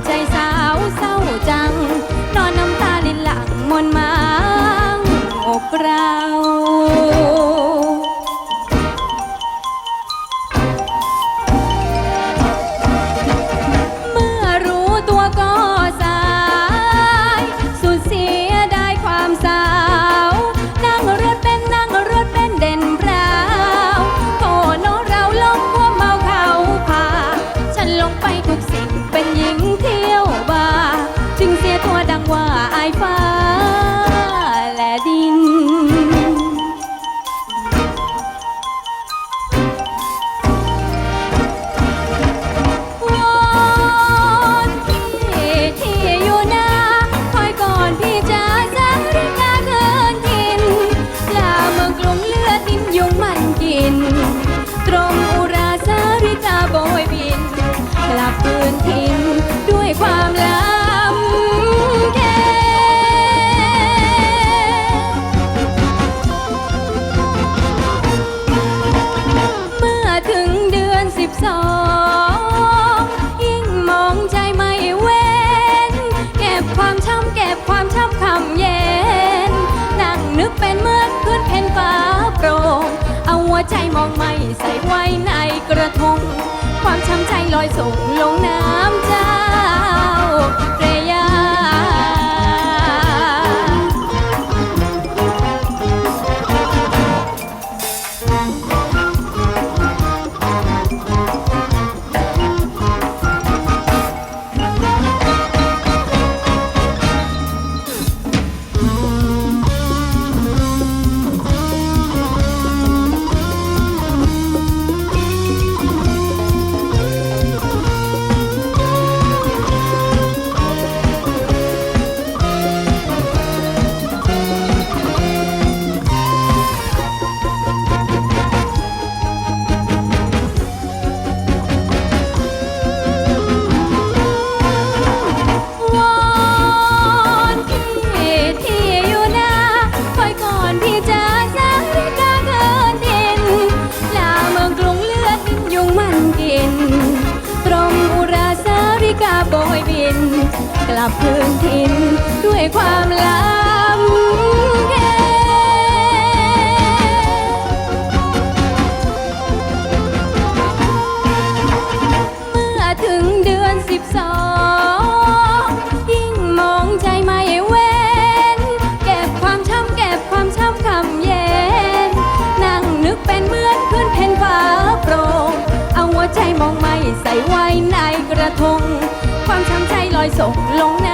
在 Wi-Fi. วใจมองไม่ใส่ไว้ในกระทง ความช้ำใจลอยส่งลงน้ำเจ้าเรับพื้นทินด้วยความลำแค่เมื่อถึงเดือนสิบสองยิ่งมองใจไม่เว้น เก็บความช้ำเก็บความช้ำคำเย็น นั่งนึกเป็นเมือนขึ้นเพนฟ้าโปรเอาใจมองไม่ใส่ไว้ในกระทง ส่งลง